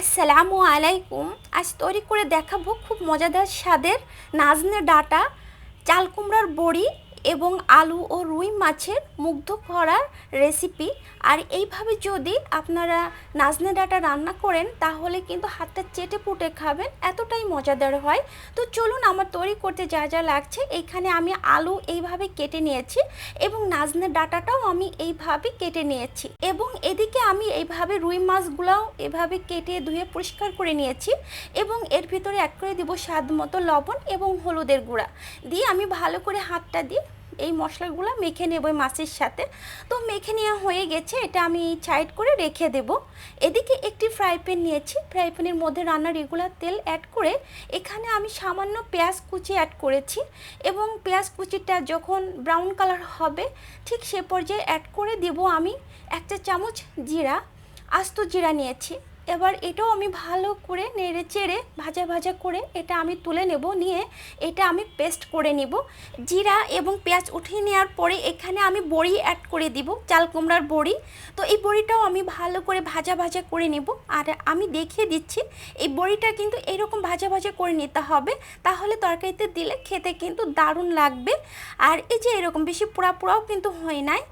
আসসালামু আলাইকুম। আজ তৈরি করে দেখাবো খুব মজাদার স্বাদের নাজনে ডাটা চাল কুমড়ার বড়ি এবং আলু ও রুই মাছের মুগ্ধ করার রেসিপি আর এইভাবে যদি আপনারা নাজনে ডাটা রান্না করেন, তাহলে কিন্তু হাতটা চেটে পুটে খাবেন, এতটাই মজাদার হয়। তো চলুন আমার তৈরি করতে যা যা লাগছে এইখানে আমি আলু এইভাবে কেটে নিয়েছি এবং নাজনে ডাটাটাও আমি এইভাবে কেটে নিয়েছি। এবং এদিকে আমি এইভাবে রুই মাছগুলোও এভাবে কেটে ধুয়ে পরিষ্কার করে নিয়েছি এবং এর ভিতরে অ্যাড করে দিব স্বাদ মতো লবণ এবং হলুদের গুঁড়া। দিয়ে আমি ভালো করে হাতটা দিয়ে এই মশলাগুলো মেখে নেব মাছের সাথে। তো মেখে নেওয়া হয়ে গেছে, এটা আমি সাইড করে রেখে দেব। এদিকে একটি ফ্রাই প্যান নিয়েছি। ফ্রাই প্যানের মধ্যে রান্নার রেগুলার তেল অ্যাড করে এখানে আমি সামান্য পেঁয়াজ কুচি অ্যাড করেছি এবং পেঁয়াজ কুচিটা যখন ব্রাউন কালার হবে, ঠিক সে পর্যায়ে অ্যাড করে দেব আমি একটা চামচ জিরা, আস্ত জিরা নিয়েছি। এবার এটাও আমি ভালো করে নেড়ে চেড়ে, ভাজা ভাজা করে এটা আমি তুলে নেব, নিয়ে এটা আমি পেস্ট করে নিব। জিরা এবং পেঁয়াজ উঠিয়ে নেওয়ার পরে এখানে আমি বড়ি অ্যাড করে দিব, চাল কুমড়ার বড়ি। তো এই বড়িটাও আমি ভালো করে ভাজা ভাজা করে নেব। আর আমি দেখিয়ে দিচ্ছি, এই বড়িটা কিন্তু এরকম ভাজা ভাজা করে নিতে হবে, তাহলে তরকারিতে দিলে খেতে কিন্তু দারুণ লাগবে। আর এই যে এরকম বেশি পোড়া পোড়াও কিন্তু হয় নাই।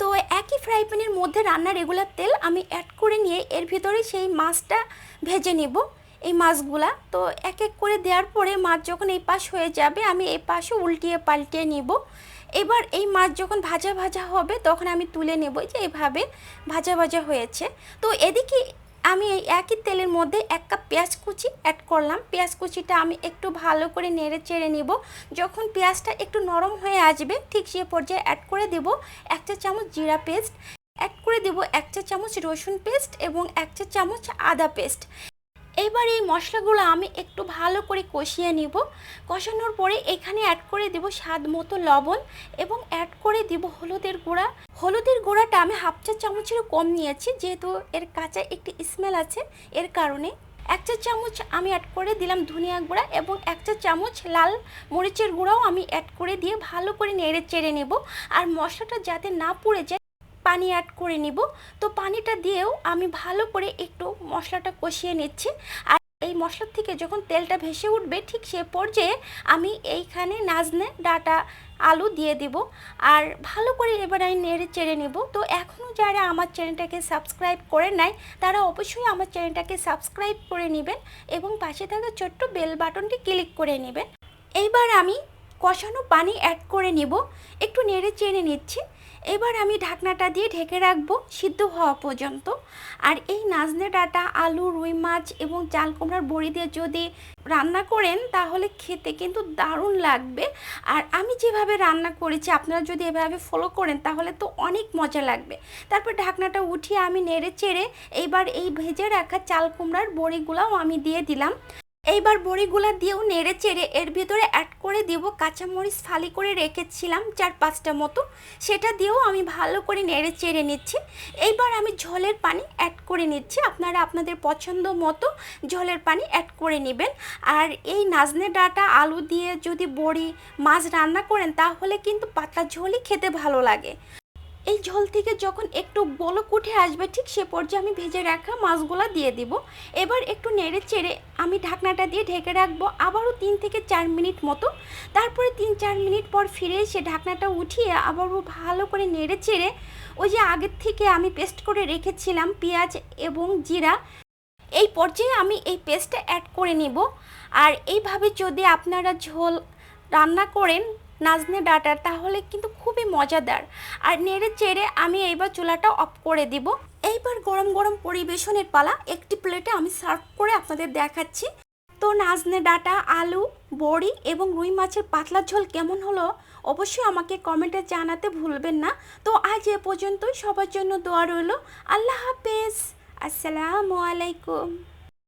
তো একই ফ্রাই প্যানের মধ্যে রান্না রেগুলার তেল আমি অ্যাড করে নিয়ে এর ভিতরে সেই মাছটা ভেজে নেব, এই মাছগুলা। তো এক এক করে দেওয়ার পরে মাছ যখন এই পাশ হয়ে যাবে, আমি এই পাশে উল্টিয়ে পাল্টিয়ে নিব। এবার এই মাছ যখন ভাজা ভাজা হবে, তখন আমি তুলে নেব যে এইভাবে ভাজা ভাজা হয়েছে। তো এদিকে আমি এই একই তেলের মধ্যে এক কাপ পেঁয়াজ কুচি অ্যাড করলাম। পেঁয়াজ কুচিটা আমি একটু ভালো করে নেড়ে চেড়ে নিব। যখন পেঁয়াজটা একটু নরম হয়ে আসবে, ঠিক সে পর্যায়ে অ্যাড করে দেব এক চা চামচ জিরা পেস্ট। অ্যাড করে দেব এক চা চামচ রসুন পেস্ট এবং এক চা চামচ আদা পেস্ট। এবার এই মশলাগুলো আমি একটু ভালো করে কষিয়ে নিব। কষানোর পরে এখানে অ্যাড করে দেব স্বাদ মতো লবণ এবং অ্যাড করে দিব হলুদের গুঁড়া। হলুদের গুঁড়াটা আমি হাফ চা চামচেরও কম নিয়েছি, যেহেতু এর কাঁচা একটি স্মেল আছে, এর কারণে। এক চা চামচ আমি অ্যাড করে দিলাম ধনিয়া গুঁড়া এবং এক চা চামচ লাল মরিচের গুঁড়াও আমি অ্যাড করে দিয়ে ভালো করে নেড়ে চেড়ে নেব। আর মশলাটা যাতে না পুড়ে যায় পানি অ্যাড করে নিব। তো পানিটা দিয়েও আমি ভালো করে একটু মশলাটা কষিয়ে নিচ্ছি। আর এই মশলার থেকে যখন তেলটা ভেসে উঠবে, ঠিক সে পর্যায়ে আমি এইখানে নাজনে ডাটা আলু দিয়ে দিব। আর ভালো করে এবার আমি নেড়ে চেড়ে নেব। তো এখনও যারা আমার চ্যানেলটাকে সাবস্ক্রাইব করে নেয় তারা অবশ্যই আমার চ্যানেলটাকে সাবস্ক্রাইব করে নেবেন এবং পাশে থাকা ছোট্ট বেল বাটনটি ক্লিক করে নেবেন। এইবার আমি কষানো পানি অ্যাড করে নেব। একটু নেড়ে চেড়ে নিচ্ছি। এবার আমি ঢাকনাটা দিয়ে ঢেকে রাখব সিদ্ধ হওয়া পর্যন্ত। আর এই নাজনে ডাটা, আলু, রুই মাছ এবং চাল কুমড়ার বড়ি দিয়ে যদি রান্না করেন, তাহলে খেতে কিন্তু দারুণ লাগবে। আর আমি যেভাবে রান্না করেছি, আপনারা যদি এভাবে ফলো করেন, তাহলে তো অনেক মজা লাগবে। তারপর ঢাকনাটা উঠিয়ে আমি নেড়ে চেড়ে, এইবার এই ভেজে রাখা চাল কুমড়ার বড়িগুলোও আমি দিয়ে দিলাম। এইবার বড়িগুলা দিয়েও নেড়ে চেড়ে এর ভিতরে অ্যাড করে দেবো, কাঁচামরিচ ফালি করে রেখেছিলাম চার পাঁচটা মতো। সেটা দিয়েও আমি ভালো করে নেড়ে চেড়ে নিচ্ছি। এইবার আমি ঝোলের পানি অ্যাড করে নিচ্ছি। আপনারা আপনাদের পছন্দ মতো ঝোলের পানি অ্যাড করে নেবেন। আর এই নাজনে ডাটা, আলু দিয়ে যদি বড়ি মাছ রান্না করেন, তাহলে কিন্তু পাতলা ঝোলই খেতে ভালো লাগে। এই ঝোল থেকে যখন একটু বলক উঠে আসবে, ঠিক সে পর্যায়ে আমি ভেজে রাখা মাছগুলো দিয়ে দিব। এবার একটু নেড়ে চেড়ে আমি ঢাকনাটা দিয়ে ঢেকে রাখব আবারও তিন থেকে চার মিনিট মতো। তারপরে তিন চার মিনিট পর ফিরে এসে ঢাকনাটা উঠিয়ে আবারও ভালো করে নেড়ে চেড়ে ওই যে আগের থেকে আমি পেস্ট করে রেখেছিলাম পেঁয়াজ এবং জিরা, এই পর্যায়ে আমি এই পেস্টটা অ্যাড করে নিব। আর এইভাবে যদি আপনারা ঝোল রান্না করেন নাজনে ডাটার, তাহলে কিন্তু খুবই মজাদার। আর নেড়ে চেড়ে আমি এইবার চুলাটা অফ করে দিব। এইবার গরম গরম পরিবেশনের পালা একটি প্লেটে আমি সার্ভ করে আপনাদের দেখাচ্ছি। তো নাজনে ডাটা, আলু, বড়ি এবং রুই মাছের পাতলা ঝোল কেমন হলো অবশ্যই আমাকে কমেন্টে জানাতে ভুলবেন না। তো আজ এ পর্যন্তই। সবার জন্য দোয়া রইল। আল্লাহ হাফেজ। আসসালামু আলাইকুম।